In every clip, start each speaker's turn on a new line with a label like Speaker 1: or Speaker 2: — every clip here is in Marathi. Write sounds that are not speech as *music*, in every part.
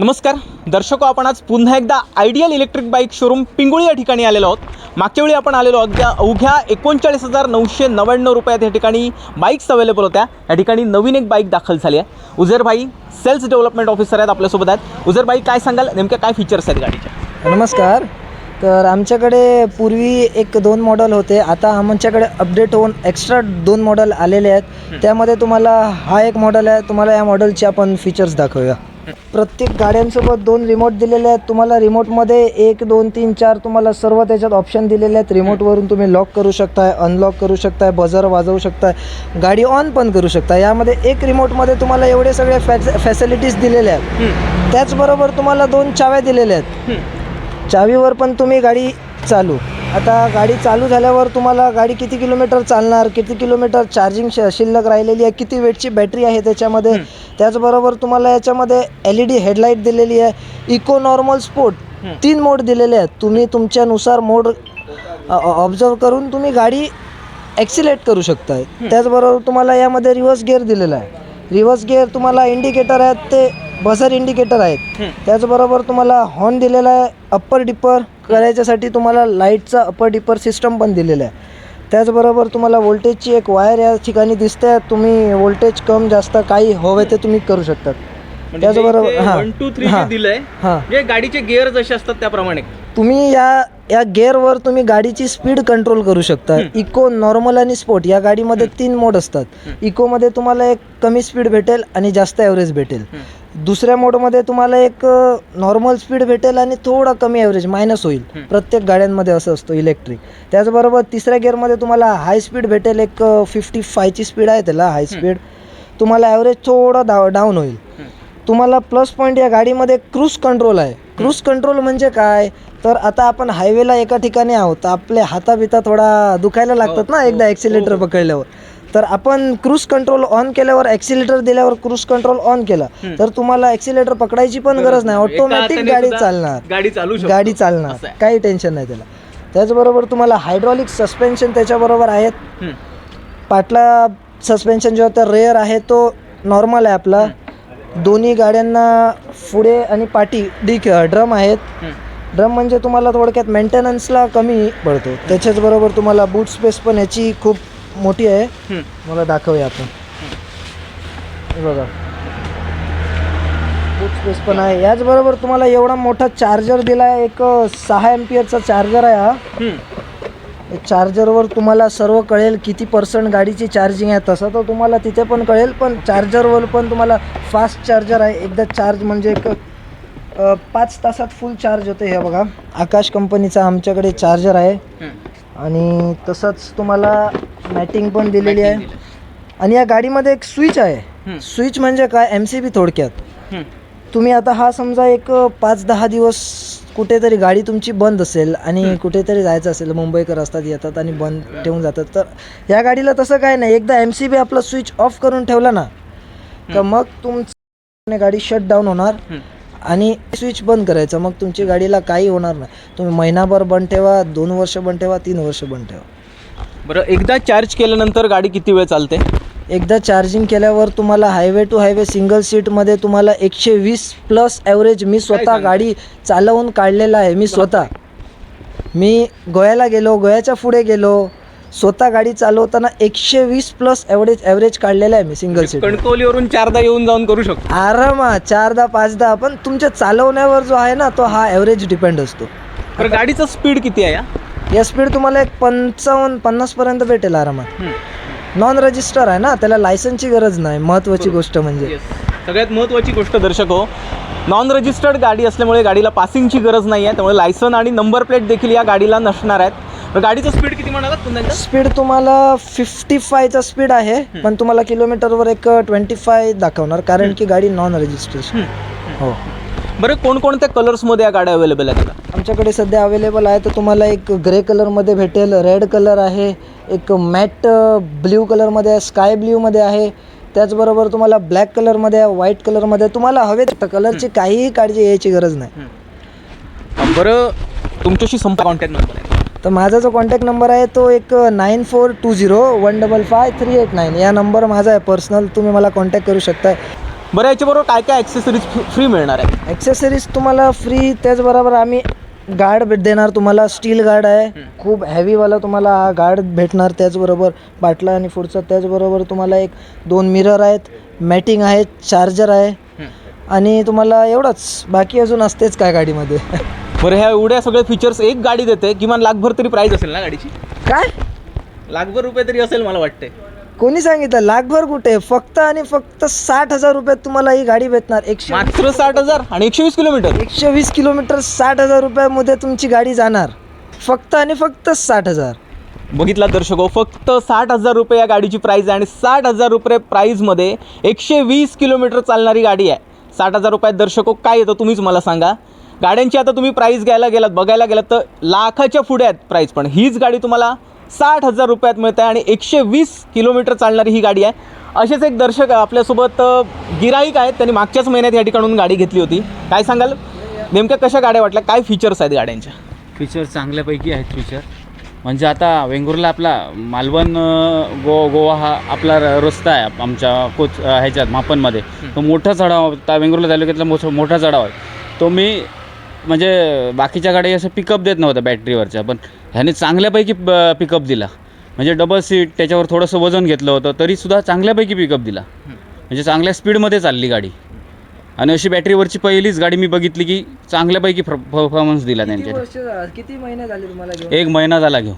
Speaker 1: नमस्कार. दर्शको आपण आज पुन्हा एकदा ideal electric bike showroom Pinguli या ठिकाणी आलेलो आहोत. मागच्या वेळी आपण आलेलो आहोत ज्या अवघ्या एकोणचाळीस हजार नऊशे नव्याण्णव रुपयात या ठिकाणी बाईक्स अवेलेबल होत्या. या ठिकाणी नवीन एक बाईक दाखल झाली आहे. उझरभाई सेल्स डेव्हलपमेंट ऑफिसर आहेत आपल्यासोबत आहेत. उझरभाई काय सांगाल? नेमक्या काय फीचर्स आहेत गाडीच्या?
Speaker 2: नमस्कार. तर आमच्याकडे पूर्वी एक दोन मॉडल होते. आता आमच्याकडे अपडेट होऊन एक्स्ट्रा दोन मॉडल आलेले आहेत. त्यामध्ये तुम्हाला हा एक मॉडल आहे. तुम्हाला या मॉडलचे आपण फीचर्स दाखवूया. प्रत्येक गाड्यांसोबत दोन रिमोट दिलेले आहेत. तुम्हाला रिमोटमध्ये एक दोन तीन चार तुम्हाला सर्व त्याच्यात ऑप्शन दिलेले आहेत. रिमोटवरून तुम्ही लॉक करू शकताय अनलॉक करू शकताय बजर वाजवू शकताय गाडी ऑन पण करू शकता यामध्ये एक रिमोटमध्ये तुम्हाला एवढे सगळे फॅस फॅसिलिटीज दिलेले आहेत. त्याचबरोबर तुम्हाला दोन चाव्या दिलेल्या आहेत. चावीवर पण तुम्ही गाडी चालू. आता गाडी चालू झाल्यावर तुम्हाला गाडी किती किलोमीटर चालणार किती किलोमीटर चार्जिंग श शिल्लक राहिलेली आहे किती वेटची बॅटरी आहे त्याच्यामध्ये? त्याचबरोबर तुम्हाला याच्यामध्ये एल ई डी हेडलाईट दिलेली आहे इको नॉर्मल स्पोर्ट तीन मोड दिलेले आहेत. तुम्ही तुमच्यानुसार मोड ऑब्झर्व करून तुम्ही गाडी ॲक्सिलेट करू शकताय. त्याचबरोबर तुम्हाला यामध्ये रिव्हर्स गिअर दिलेला आहे. रिव्हर्स गिअर तुम्हाला इंडिकेटर आहेत ते बझर इंडिकेटर आहेत. त्याचबरोबर तुम्हाला हॉर्न दिलेला आहे अप्पर डिपर करायच्यासाठी तुम्हाला लाईटचा अप्पर डिपर सिस्टम पण दिलेला आहे. त्याचबरोबर तुम्हाला व्होल्टेजची एक वायर या ठिकाणी दिसते तुम्ही व्होल्टेज कम जास्त काही हवे ते तुम्ही करू शकतात त्याचबरोबर हां
Speaker 1: टू थ्री
Speaker 2: हां.
Speaker 1: दिलंय
Speaker 2: हां.
Speaker 1: गाडीचे गिअर जसे असतात त्याप्रमाणे.
Speaker 2: तुम्ही या या गेअरवर तुम्ही गाडीची स्पीड कंट्रोल करू शकता. इको नॉर्मल आणि स्पोर्ट या गाडीमध्ये तीन मोड असतात. इकोमध्ये तुम्हाला एक कमी स्पीड भेटेल आणि जास्त ॲव्हरेज भेटेल. दुसऱ्या मोडमध्ये तुम्हाला एक नॉर्मल स्पीड भेटेल आणि थोडा कमी ॲव्हरेज मायनस होईल. प्रत्येक गाड्यांमध्ये असं असतो इलेक्ट्रिक त्याचबरोबर तिसऱ्या गिअरमध्ये तुम्हाला हाय स्पीड भेटेल एक फिफ्टी फायची स्पीड आहे त्याला हाय स्पीड तुम्हाला ॲव्हरेज थोडा डाऊन होईल. तुम्हाला प्लस पॉईंट या गाडीमध्ये क्रूज कंट्रोल आहे. क्रूज कंट्रोल म्हणजे काय? तर आता आपण हायवेला एका ठिकाणी आहोत. आपले हाता बिता थोडा दुखायला लागतात ना एकदा ॲक्सिलेटर पकडल्यावर. तर आपण क्रूज कंट्रोल ऑन केल्यावर ॲक्सिलेटर दिल्यावर क्रूज कंट्रोल ऑन केला. तर तुम्हाला ॲक्सिलेटर पकडायची पण गरज नाही. ऑटोमॅटिक गाडी चालणार.
Speaker 1: गाडी चालू.
Speaker 2: गाडी चालणार. काही टेन्शन नाही त्याला. त्याचबरोबर तुम्हाला हायड्रॉलिक सस्पेन्शन त्याच्याबरोबर आहेत. पाटला सस्पेन्शन जो होता रेअर आहे. तो नॉर्मल आहे आपला. दोन्ही गाड्यांना पुढे आणि पाठी डी ड्रम आहेत. ड्रम म्हणजे तुम्हाला थोडक्यात मेंटेनन्सला कमी पडतो. त्याच्याच बरोबर तुम्हाला बूट स्पेस पण याची खूप मोठी आहे. मला दाखवूया आपण. हे बघा. बूट स्पेस पण आहे. याचबरोबर तुम्हाला एवढा मोठा चार्जर दिला आहे एक सहा एम्पियरचा चार्जर आहे हा. चार्जरवर तुम्हाला सर्व कळेल किती पर्सेंट गाडीची चार्जिंग आहे. तसं तर तुम्हाला तिथे पण कळेल पण चार्जरवर पण तुम्हाला फास्ट चार्जर आहे. एकदा चार्ज म्हणजे एक पाच तासात फुल चार्ज होते हे बघा. आकाश कंपनीचा आमच्याकडे चार्जर आहे. आणि तसंच तुम्हाला मॅटिंग पण दिलेली आहे. आणि या गाडीमध्ये एक स्विच आहे. स्विच म्हणजे काय? एम सी बी थोडक्यात. तुम्ही आता हा समजा एक पाच दहा दिवस कुठेतरी गाडी तुमची बंद असेल आणि कुठेतरी जायचं असेल मुंबईकर असतात येतात आणि बंद ठेवून जातात. तर या गाडीला तसं काय नाही. एकदा एम सी बी आपला स्विच ऑफ करून ठेवला ना का मग तुमची गाडी शट डाऊन होणार आणि स्विच बंद करायचं. मग तुमची गाडीला काही होणार नाही. तुम्ही महिनाभर बंद ठेवा दोन वर्ष बंद ठेवा तीन वर्ष बंद ठेवा.
Speaker 1: बरं एकदा चार्ज केल्यानंतर गाडी किती वेळ चालते?
Speaker 2: एकदा चार्जिंग केल्यावर तुम्हाला हायवे टू हायवे सिंगल सीटमध्ये तुम्हाला एकशे वीस प्लस ॲव्हरेज मी स्वतः? गाडी चालवून काढलेला आहे मी स्वतः. मी गोव्याला गेलो गोव्याच्या पुढे गेलो स्वतः गाडी चालवताना एकशे वीस प्लस ॲव्हरेज ॲव्हरेज काढलेला आहे मी सिंगल सीट
Speaker 1: कणकवलीवरून चारदा येऊन जाऊन करू शकतो.
Speaker 2: आरामात चारदा पाचदा पण तुमच्या चालवण्यावर जो आहे ना तो हा ॲव्हरेज डिपेंड असतो.
Speaker 1: बरं गाडीचं स्पीड किती आहे या
Speaker 2: या स्पीड तुम्हाला एक पंचावन्न पन्नासपर्यंत भेटेल आरामात. नॉन रजिस्टर आहे ना त्याला लायसनची गरज नाही महत्त्वाची गोष्ट म्हणजे.
Speaker 1: सगळ्यात महत्त्वाची गोष्ट दर्शक हो नॉन रजिस्टर्ड गाडी असल्यामुळे गाडीला पासिंगची गरज नाही आहे त्यामुळे लायसन आणि नंबर प्लेट देखील या गाडीला नसणार आहेत. गाडीचं स्पीड किती म्हणालात पुन्हा?
Speaker 2: स्पीड तुम्हाला फिफ्टी फायचा स्पीड आहे पण तुम्हाला किलोमीटरवर एक ट्वेंटी फाय दाखवणार कारण की गाडी नॉन रजिस्ट्रेशन हो.
Speaker 1: बरं कोणकोणत्या कलर्समध्ये या गाड्या अवेलेबल आहेत आता?
Speaker 2: आमच्याकडे सध्या अवेलेबल आहे तर तुम्हाला एक ग्रे कलरमध्ये भेटेल रेड कलर आहे एक मॅट ब्ल्यू कलरमध्ये आहे स्काय ब्ल्यूमध्ये आहे. त्याचबरोबर तुम्हाला ब्लॅक कलरमध्ये आहे व्हाईट कलरमध्ये. तुम्हाला हवे तर कलरची काहीही काळजी यायची गरज नाही.
Speaker 1: बरं तुमच्याशी संपर्क कॉन्टॅक्ट नंबर आहे.
Speaker 2: तर माझा जो कॉन्टॅक्ट नंबर आहे तो एक nine four two zero one double five three eight nine या नंबर माझा आहे पर्सनल तुम्ही मला कॉन्टॅक्ट करू शकताय.
Speaker 1: बरं याच्याबरोबर काय काय ॲक्सेसरीज फ्री मिळणार आहे
Speaker 2: ॲक्सेसरीज तुम्हाला फ्री त्याचबरोबर आम्ही गार्ड भेट देणार. तुम्हाला स्टील गार्ड आहे. खूप हॅवीवाला तुम्हाला हा गार्ड भेटणार. त्याचबरोबर बाटला आणि पुढचा त्याचबरोबर तुम्हाला एक दोन मिरर आहेत. मॅटिंग आहे चार्जर आहे. आणि तुम्हाला एवढंच. बाकी अजून असतेच काय गाडीमध्ये. *laughs*
Speaker 1: बरं ह्या एवढ्या सगळे फीचर्स एक गाडी देते. किमान लाखभर तरी प्राईस असेल ना गाडीची?
Speaker 2: काय?
Speaker 1: लाखभर रुपये तरी असेल मला वाटते
Speaker 2: कोणी सांगितलं? लाखभर कुठे? फक्त आणि फक्त साठ हजार रुपयात तुम्हाला ही गाडी भेटणार. एकशे
Speaker 1: मात्र साठ हजार आणि एकशे वीस किलोमीटर.
Speaker 2: एकशे वीस किलोमीटर साठ हजार रुपयामध्ये तुमची गाडी जाणार. फक्त आणि फक्त साठ हजार.
Speaker 1: बघितला दर्शको फक्त साठ हजार रुपये या गाडीची प्राईज आहे आणि साठ हजार रुपये प्राईजमध्ये एकशे वीस किलोमीटर चालणारी गाडी आहे. साठ हजार रुपयात दर्शको काय येतं तुम्हीच मला सांगा. गाड्यांची आता तुम्ही प्राईस घ्यायला गेलात बघायला गेलात तर लाखाच्या पुढे आहेत प्राईस पण हीच गाडी तुम्हाला साठ हजार रुपयात मिळते आणि एकशे वीस किलोमीटर चालणारी ही गाडी आहे. असेच एक दर्शक आपल्यासोबत गिराईक आहेत. त्यांनी मागच्याच महिन्यात या ठिकाणून गाडी घेतली होती. काय सांगाल? नेमक्या कशा गाड्या वाटल्या? काय फीचर्स आहेत गाड्यांच्या?
Speaker 3: फीचर चांगल्यापैकी आहेत फीचर म्हणजे आता वेंगुर्ला आपला मालवण गो गोवा हा आपला रस्ता आहे आमच्या कोच ह्याच्यात मापनमध्ये. तो मोठा चढाव त्या वेंगुर्ला तालुक्यातला मोठा मोठा चढाव आहे. तो मी म्हणजे बाकीच्या गाडी असं पिकअप देत नव्हत्या बॅटरीवरच्या पण ह्याने चांगल्यापैकी पिकअप दिला. म्हणजे डबल सीट त्याच्यावर थोडंसं वजन घेतलं होतं तरीसुद्धा चांगल्यापैकी पिकअप दिला. म्हणजे चांगल्या स्पीडमध्ये चालली गाडी. आणि अशी बॅटरीवरची पहिलीच गाडी मी बघितली की चांगल्यापैकी परफॉर्मन्स दिला त्यांच्या
Speaker 2: किती महिने झाले तुम्हाला
Speaker 3: एक महिना झाला घेऊ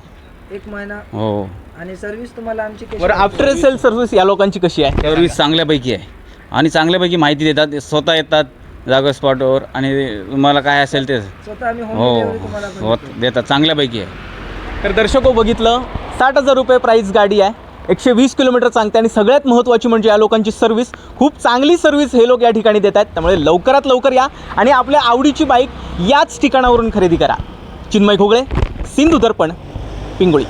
Speaker 2: एक महिना?
Speaker 3: हो.
Speaker 2: आणि सर्व्हिस तुम्हाला आमची कशी
Speaker 1: बरं आफ्टर सेल सर्व्हिस या लोकांची कशी आहे?
Speaker 3: सर्व्हिस चांगल्यापैकी आहे. आणि चांगल्यापैकी माहिती देतात स्वतः येतात जागा स्पॉटवर आणि तुम्हाला काय असेल ते.
Speaker 2: स्वतः आम्ही होम
Speaker 3: हो
Speaker 2: तुम्हाला
Speaker 3: हो देतात चांगल्यापैकी आहे.
Speaker 1: तर दर्शको बघितलं साठ हजार रुपये प्राईस गाडी आहे. एकशे वीस किलोमीटर सांगते आणि सगळ्यात महत्त्वाची म्हणजे या लोकांची सर्व्हिस खूप चांगली सर्व्हिस हे लोक या ठिकाणी देत आहेत. त्यामुळे लवकरात लवकर या आणि आपल्या आवडीची बाईक याच ठिकाणावरून खरेदी करा. चिन्मय खोगळे सिंधू दर्पण पिंगुळी.